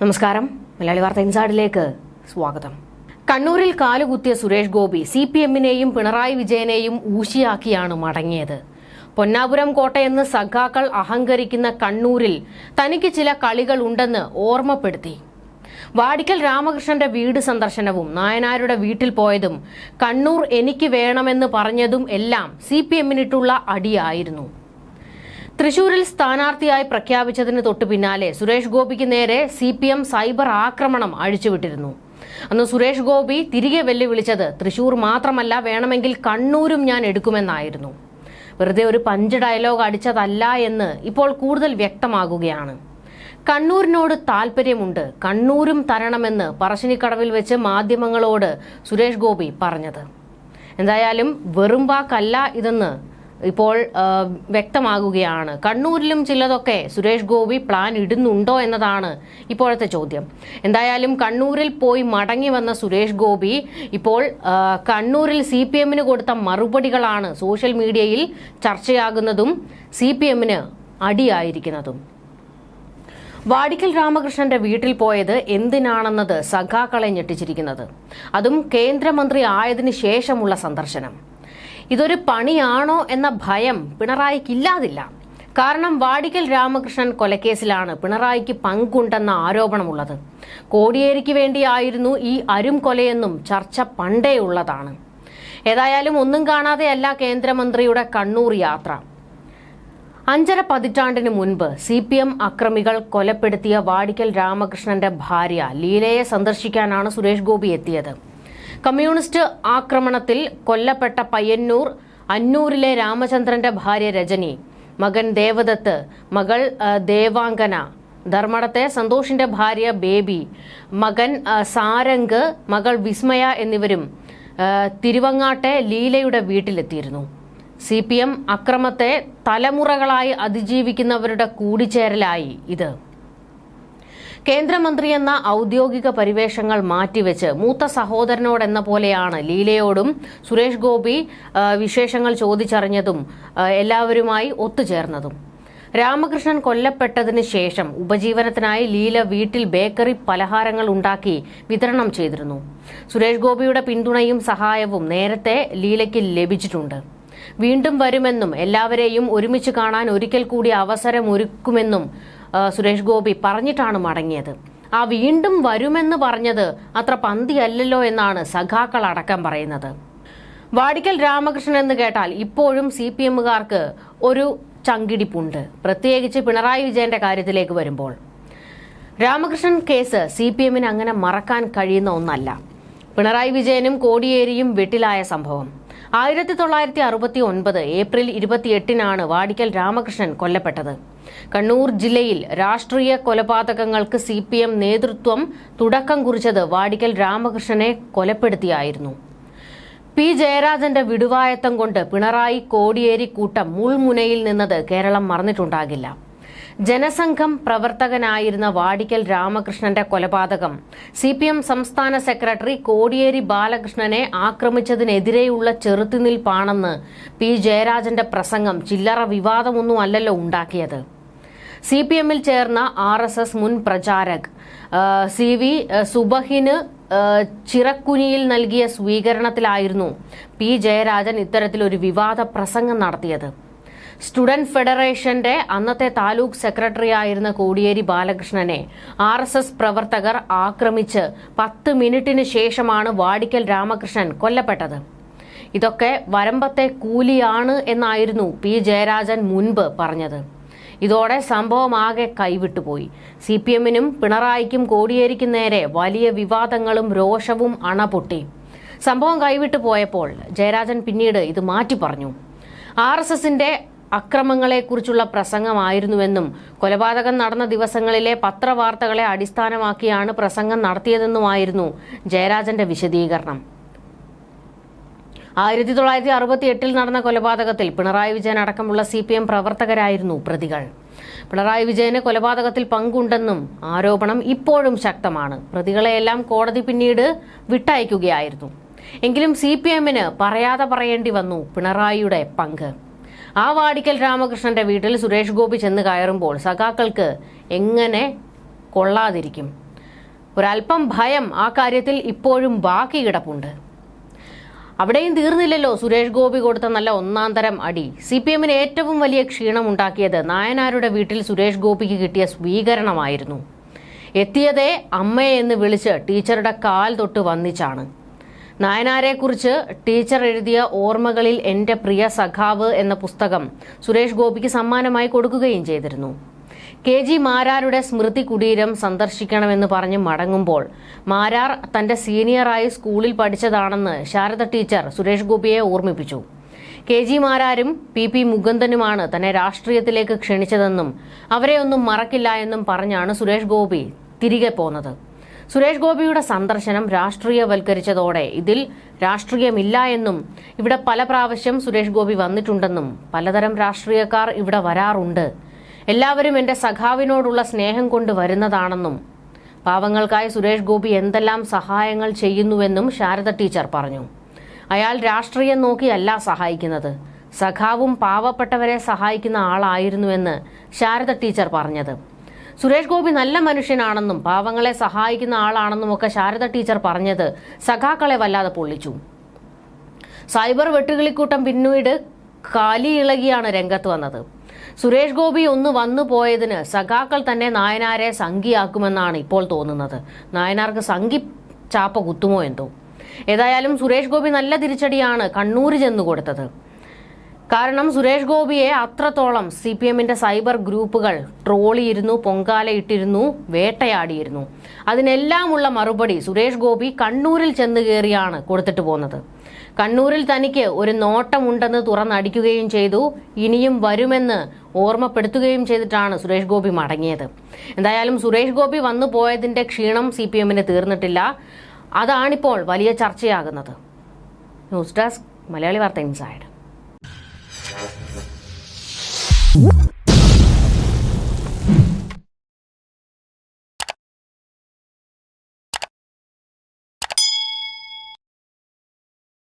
നമസ്കാരം. മലയാളി വാർത്ത ഇൻസൈഡിലേക്ക് സ്വാഗതം. കണ്ണൂരിൽ കാലുകുത്തിയ സുരേഷ് ഗോപി സി പി എമ്മിനെയും പിണറായി വിജയനെയും ഊശിയാക്കിയാണ് മടങ്ങിയത്. പൊന്നാപുരം കോട്ടയെന്ന് സഖാക്കൾ അഹങ്കരിക്കുന്ന കണ്ണൂരിൽ തനിക്ക് ചില കളികൾ ഉണ്ടെന്ന് ഓർമ്മപ്പെടുത്തി. വാടിക്കൽ രാമകൃഷ്ണന്റെ വീട് സന്ദർശനവും നായനാരുടെ വീട്ടിൽ പോയതും കണ്ണൂർ എനിക്ക് വേണമെന്ന് പറഞ്ഞതും എല്ലാം സി പി എമ്മിനിട്ടുള്ള അടിയായിരുന്നു. തൃശൂരിൽ സ്ഥാനാർത്ഥിയായി പ്രഖ്യാപിച്ചതിന് തൊട്ടു പിന്നാലെ സുരേഷ് ഗോപിക്ക് നേരെ സി പി എം സൈബർ ആക്രമണം അഴിച്ചുവിട്ടിരുന്നു. അന്ന് സുരേഷ് ഗോപി തിരികെ വെല്ലുവിളിച്ചത് തൃശൂർ മാത്രമല്ല വേണമെങ്കിൽ കണ്ണൂരും ഞാൻ എടുക്കുമെന്നായിരുന്നു. വെറുതെ ഒരു പഞ്ച് ഡയലോഗ് അടിച്ചതല്ല എന്ന് ഇപ്പോൾ കൂടുതൽ വ്യക്തമാകുകയാണ്. കണ്ണൂരിനോട് താല്പര്യമുണ്ട് കണ്ണൂരും തരണമെന്ന് പറശ്ശിനിക്കടവിൽ വെച്ച് മാധ്യമങ്ങളോട് സുരേഷ് ഗോപി പറഞ്ഞത്. എന്തായാലും വെറും വാക്കല്ല ഇതെന്ന് ഇപ്പോൾ വ്യക്തമാകുകയാണ്. കണ്ണൂരിലും ചിലതൊക്കെ സുരേഷ് ഗോപി പ്ലാൻ ഇടുന്നുണ്ടോ എന്നതാണ് ഇപ്പോഴത്തെ ചോദ്യം. എന്തായാലും കണ്ണൂരിൽ പോയി മടങ്ങി വന്ന സുരേഷ് ഗോപി ഇപ്പോൾ കണ്ണൂരിൽ സി പി എമ്മിന് കൊടുത്ത മറുപടികളാണ് സോഷ്യൽ മീഡിയയിൽ ചർച്ചയാകുന്നതും സി പി എമ്മിന് അടിയായിരിക്കുന്നതും. വാടിക്കൽ രാമകൃഷ്ണന്റെ വീട്ടിൽ പോയത് എന്തിനാണെന്നത് സഖാക്കളെ ഞെട്ടിച്ചിരിക്കുന്നത്. അതും കേന്ദ്രമന്ത്രി ആയതിനു ശേഷമുള്ള സന്ദർശനം. ഇതൊരു പണിയാണോ എന്ന ഭയം പിണറായിക്കില്ലാതില്ല. കാരണം വാടിക്കൽ രാമകൃഷ്ണൻ കൊലക്കേസിലാണ് പിണറായിക്ക് പങ്കുണ്ടെന്ന ആരോപണമുള്ളത്. കോടിയേരിക്ക് വേണ്ടിയായിരുന്നു ഈ അരും കൊലയെന്നും ചർച്ച പണ്ടേ ഉള്ളതാണ്. ഏതായാലും ഒന്നും കാണാതെയല്ല കേന്ദ്രമന്ത്രിയുടെ കണ്ണൂർ യാത്ര. അഞ്ചര പതിറ്റാണ്ടിന് മുൻപ് സി പി എം അക്രമികൾ കൊലപ്പെടുത്തിയ വാടിക്കൽ രാമകൃഷ്ണന്റെ ഭാര്യ ലീലയെ സന്ദർശിക്കാനാണ് സുരേഷ് ഗോപി എത്തിയത്. കമ്മ്യൂണിസ്റ്റ് ആക്രമണത്തിൽ കൊല്ലപ്പെട്ട പയ്യന്നൂർ അന്നൂരിലെ രാമചന്ദ്രന്റെ ഭാര്യ രജനി മകൻ ദേവദത്ത് മകൾ ദേവാങ്കന ധർമ്മടത്തെ സന്തോഷിന്റെ ഭാര്യ ബേബി മകൻ സാരംഗ് മകൾ വിസ്മയ എന്നിവരും തിരുവങ്ങാട്ടെ ലീലയുടെ വീട്ടിലെത്തിയിരുന്നു. സി പി എം അക്രമത്തെ തലമുറകളായി അതിജീവിക്കുന്നവരുടെ കൂടിച്ചേരലായി ഇത്. കേന്ദ്രമന്ത്രി എന്ന ഔദ്യോഗിക പരിവേഷങ്ങൾ മാറ്റിവെച്ച് മൂത്ത സഹോദരനോടെന്ന പോലെയാണ് ലീലയോടും സുരേഷ് ഗോപി വിശേഷങ്ങൾ ചോദിച്ചറിഞ്ഞതും എല്ലാവരുമായി ഒത്തുചേർന്നതും. രാമകൃഷ്ണൻ കൊല്ലപ്പെട്ടതിന് ശേഷം ഉപജീവനത്തിനായി ലീല വീട്ടിൽ ബേക്കറി പലഹാരങ്ങൾ ഉണ്ടാക്കി വിതരണം ചെയ്തിരുന്നു. സുരേഷ് ഗോപിയുടെ പിന്തുണയും സഹായവും നേരത്തെ ലീലയ്ക്ക് ലഭിച്ചിട്ടുണ്ട്. വീണ്ടും വരുമെന്നും എല്ലാവരെയും ഒരുമിച്ച് കാണാൻ ഒരിക്കൽ കൂടി അവസരമൊരുക്കുമെന്നും സുരേഷ് ഗോപി പറഞ്ഞിട്ടാണ് മടങ്ങിയത്. ആ വീണ്ടും വരുമെന്ന് പറഞ്ഞത് അത്ര പന്തിയല്ലല്ലോ എന്നാണ് സഖാക്കൾ അടക്കം പറയുന്നത്. വാടിക്കൽ രാമകൃഷ്ണൻ എന്ന് കേട്ടാൽ ഇപ്പോഴും സി പി എമ്മുകാർക്ക് ഒരു ചങ്കിടിപ്പുണ്ട്. പ്രത്യേകിച്ച് പിണറായി വിജയന്റെ കാര്യത്തിലേക്ക് വരുമ്പോൾ. രാമകൃഷ്ണൻ കേസ് സി പി എമ്മിന് അങ്ങനെ മറക്കാൻ കഴിയുന്ന ഒന്നല്ല. പിണറായി വിജയനും കോടിയേരിയും വെട്ടിലായ സംഭവം. ആയിരത്തി തൊള്ളായിരത്തി അറുപത്തി ഒൻപത് ഏപ്രിൽ ഇരുപത്തിയെട്ടിനാണ് വാടിക്കൽ രാമകൃഷ്ണൻ കൊല്ലപ്പെട്ടത്. കണ്ണൂർ ജില്ലയിൽ രാഷ്ട്രീയ കൊലപാതകങ്ങൾക്ക് സി പി എം നേതൃത്വം തുടക്കം കുറിച്ചത് വാടിക്കൽ രാമകൃഷ്ണനെ കൊലപ്പെടുത്തിയായിരുന്നു. പി ജയരാജന്റെ വിടുവായത്തം കൊണ്ട് പിണറായി കോടിയേരി കൂട്ടം മുൾമുനയിൽ നിന്നത് കേരളം മറന്നിട്ടുണ്ടാകില്ല. ജനസംഘം പ്രവർത്തകനായിരുന്ന വാടിക്കൽ രാമകൃഷ്ണന്റെ കൊലപാതകം സി പി എം സംസ്ഥാന സെക്രട്ടറി കോടിയേരി ബാലകൃഷ്ണനെ ആക്രമിച്ചതിനെതിരെയുള്ള ചെറുത്തുനിൽപ്പാണെന്ന് പി ജയരാജന്റെ പ്രസംഗം ചില്ലറ വിവാദമൊന്നും അല്ലല്ലോ ഉണ്ടാക്കിയത്. സി പി എമ്മിൽ ചേർന്ന ആർ എസ് എസ് മുൻ പ്രചാരക് സി വി സുബഹിന് ചിറക്കുനിയിൽ നൽകിയ സ്വീകരണത്തിലായിരുന്നു പി ജയരാജൻ ഇത്തരത്തിലൊരു വിവാദ പ്രസംഗം നടത്തിയത്. സ്റ്റുഡന്റ് ഫെഡറേഷന്റെ അന്നത്തെ താലൂക്ക് സെക്രട്ടറി ആയിരുന്ന കോടിയേരി ബാലകൃഷ്ണനെ ആർ എസ് എസ് പ്രവർത്തകർ ആക്രമിച്ച് പത്ത് മിനിറ്റിന് ശേഷമാണ് വാടിക്കൽ രാമകൃഷ്ണൻ കൊല്ലപ്പെട്ടത്. ഇതൊക്കെ വരമ്പത്തെ കൂലിയാണ് എന്നായിരുന്നു പി ജയരാജൻ മുൻപ് പറഞ്ഞത്. ഇതോടെ സംഭവം ആകെ കൈവിട്ടുപോയി സി പി എമ്മിനും പിണറായിക്കും കോടിയേരിക്കും നേരെ വലിയ വിവാദങ്ങളും രോഷവും അണപൊട്ടി. സംഭവം കൈവിട്ടു പോയപ്പോൾ ജയരാജൻ പിന്നീട് ഇത് മാറ്റി പറഞ്ഞു. ആർ എസ് എസിന്റെ അക്രമങ്ങളെക്കുറിച്ചുള്ള പ്രസംഗമായിരുന്നുവെന്നും കൊലപാതകം നടന്ന ദിവസങ്ങളിലെ പത്രവാർത്തകളെ അടിസ്ഥാനമാക്കിയാണ് പ്രസംഗം നടത്തിയതെന്നുമായിരുന്നു ജയരാജന്റെ വിശദീകരണം. ആയിരത്തി തൊള്ളായിരത്തി അറുപത്തി എട്ടിൽ നടന്ന കൊലപാതകത്തിൽ പിണറായി വിജയൻ അടക്കമുള്ള സി പി എം പ്രവർത്തകരായിരുന്നു പ്രതികൾ. പിണറായി വിജയന് കൊലപാതകത്തിൽ പങ്കുണ്ടെന്നും ആരോപണം ഇപ്പോഴും ശക്തമാണ്. പ്രതികളെയെല്ലാം കോടതി പിന്നീട് വിട്ടയക്കുകയായിരുന്നു. എങ്കിലും സി പി എമ്മിന് പറയാതെ പറയേണ്ടി വന്നു പിണറായിയുടെ പങ്ക്. ആ വാടിക്കൽ രാമകൃഷ്ണന്റെ വീട്ടിൽ സുരേഷ് ഗോപി ചെന്ന് കയറുമ്പോൾ സഖാക്കൾക്ക് എങ്ങനെ കൊള്ളാതിരിക്കും? ഒരല്പം ഭയം ആ കാര്യത്തിൽ ഇപ്പോഴും ബാക്കി കിടപ്പുണ്ട് അവിടെയും തീർന്നില്ലല്ലോ സുരേഷ് ഗോപി കൊടുത്ത നല്ല ഒന്നാം തരം അടി. സി പി എമ്മിന് ഏറ്റവും വലിയ ക്ഷീണമുണ്ടാക്കിയത് നായനാരുടെ വീട്ടിൽ സുരേഷ് ഗോപിക്ക് കിട്ടിയ സ്വീകരണമായിരുന്നു. എത്തിയതേ അമ്മയെ എന്ന് വിളിച്ച് ടീച്ചറുടെ കാൽ തൊട്ട് വന്നിച്ചാണ്. നായനാരെക്കുറിച്ച് ടീച്ചർ എഴുതിയ ഓർമ്മകളിൽ എന്റെ പ്രിയ സഖാവ് എന്ന പുസ്തകം സുരേഷ് ഗോപിക്ക് സമ്മാനമായി കൊടുക്കുകയും ചെയ്തിരുന്നു. കെ ജി മാരാരുടെ സ്മൃതി കുടീരം സന്ദർശിക്കണമെന്ന് പറഞ്ഞ് മടങ്ങുമ്പോൾ മാരാർ തന്റെ സീനിയറായി സ്കൂളിൽ പഠിച്ചതാണെന്ന് ശാരദ ടീച്ചർ സുരേഷ് ഗോപിയെ ഓർമ്മിപ്പിച്ചു. കെ ജി മാരാരും പി പി മുകുന്ദനുമാണ് തന്നെ രാഷ്ട്രീയത്തിലേക്ക് ക്ഷണിച്ചതെന്നും അവരെ ഒന്നും മറക്കില്ല എന്നും പറഞ്ഞാണ് സുരേഷ് ഗോപി തിരികെ പോന്നത്. സുരേഷ് ഗോപിയുടെ സന്ദർശനം രാഷ്ട്രീയവൽക്കരിച്ചതോടെ ഇതിൽ രാഷ്ട്രീയമില്ല എന്നും ഇവിടെ പല പ്രാവശ്യം സുരേഷ് ഗോപി വന്നിട്ടുണ്ടെന്നും പലതരം രാഷ്ട്രീയക്കാർ ഇവിടെ വരാറുണ്ട് എല്ലാവരും എന്റെ സഖാവിനോടുള്ള സ്നേഹം കൊണ്ട് വരുന്നതാണെന്നും പാവങ്ങൾക്കായി സുരേഷ് ഗോപി എന്തെല്ലാം സഹായങ്ങൾ ചെയ്യുന്നുവെന്നും ശാരദ ടീച്ചർ പറഞ്ഞു. അയാൾ രാഷ്ട്രീയം നോക്കിയല്ല സഹായിക്കുന്നത്. സഖാവും പാവപ്പെട്ടവരെ സഹായിക്കുന്ന ആളായിരുന്നുവെന്ന് ശാരദ ടീച്ചർ പറഞ്ഞത്. സുരേഷ് ഗോപി നല്ല മനുഷ്യനാണെന്നും പാവങ്ങളെ സഹായിക്കുന്ന ആളാണെന്നും ഒക്കെ ശാരദ ടീച്ചർ പറഞ്ഞത് സഖാക്കളെ വല്ലാതെ പൊള്ളിച്ചു. സൈബർ വെട്ടുകിളിക്കൂട്ടം പിന്നീട് കാലി ഇളകിയാണ് രംഗത്ത് വന്നത്. സുരേഷ് ഗോപി ഒന്ന് വന്നു പോയതിന് സഖാക്കൾ തന്നെ നായനാരെ സംഘിയാക്കുമെന്നാണ് ഇപ്പോൾ തോന്നുന്നത്. നായനാർക്ക് സംഘി ചാപ്പ കുത്തുമോ എന്തോ. ഏതായാലും സുരേഷ് ഗോപി നല്ല തിരിച്ചടിയാണ് കണ്ണൂര് ചെന്നു കൊടുത്തത്. കാരണം സുരേഷ് ഗോപിയെ അത്രത്തോളം സി പി എമ്മിന്റെ സൈബർ ഗ്രൂപ്പുകൾ ട്രോളിയിരുന്നു പൊങ്കാലയിട്ടിരുന്നു വേട്ടയാടിയിരുന്നു. അതിനെല്ലാമുള്ള മറുപടി സുരേഷ് ഗോപി കണ്ണൂരിൽ ചെന്ന് കയറിയാണ് കൊടുത്തിട്ട് പോകുന്നത് കണ്ണൂരിൽ തനിക്ക് ഒരു നോട്ടമുണ്ടെന്ന് തുറന്നടിക്കുകയും ചെയ്തു. ഇനിയും വരുമെന്ന് ഓർമ്മപ്പെടുത്തുകയും ചെയ്തിട്ടാണ് സുരേഷ് ഗോപി മടങ്ങിയത്. എന്തായാലും സുരേഷ് ഗോപി വന്നു പോയതിന്റെ ക്ഷീണം സി പി എമ്മിന് തീർന്നിട്ടില്ല. അതാണിപ്പോൾ വലിയ ചർച്ചയാകുന്നത്. ന്യൂസ് ഡെസ്ക് മലയാളി വാർത്ത ഇൻസൈഡ്.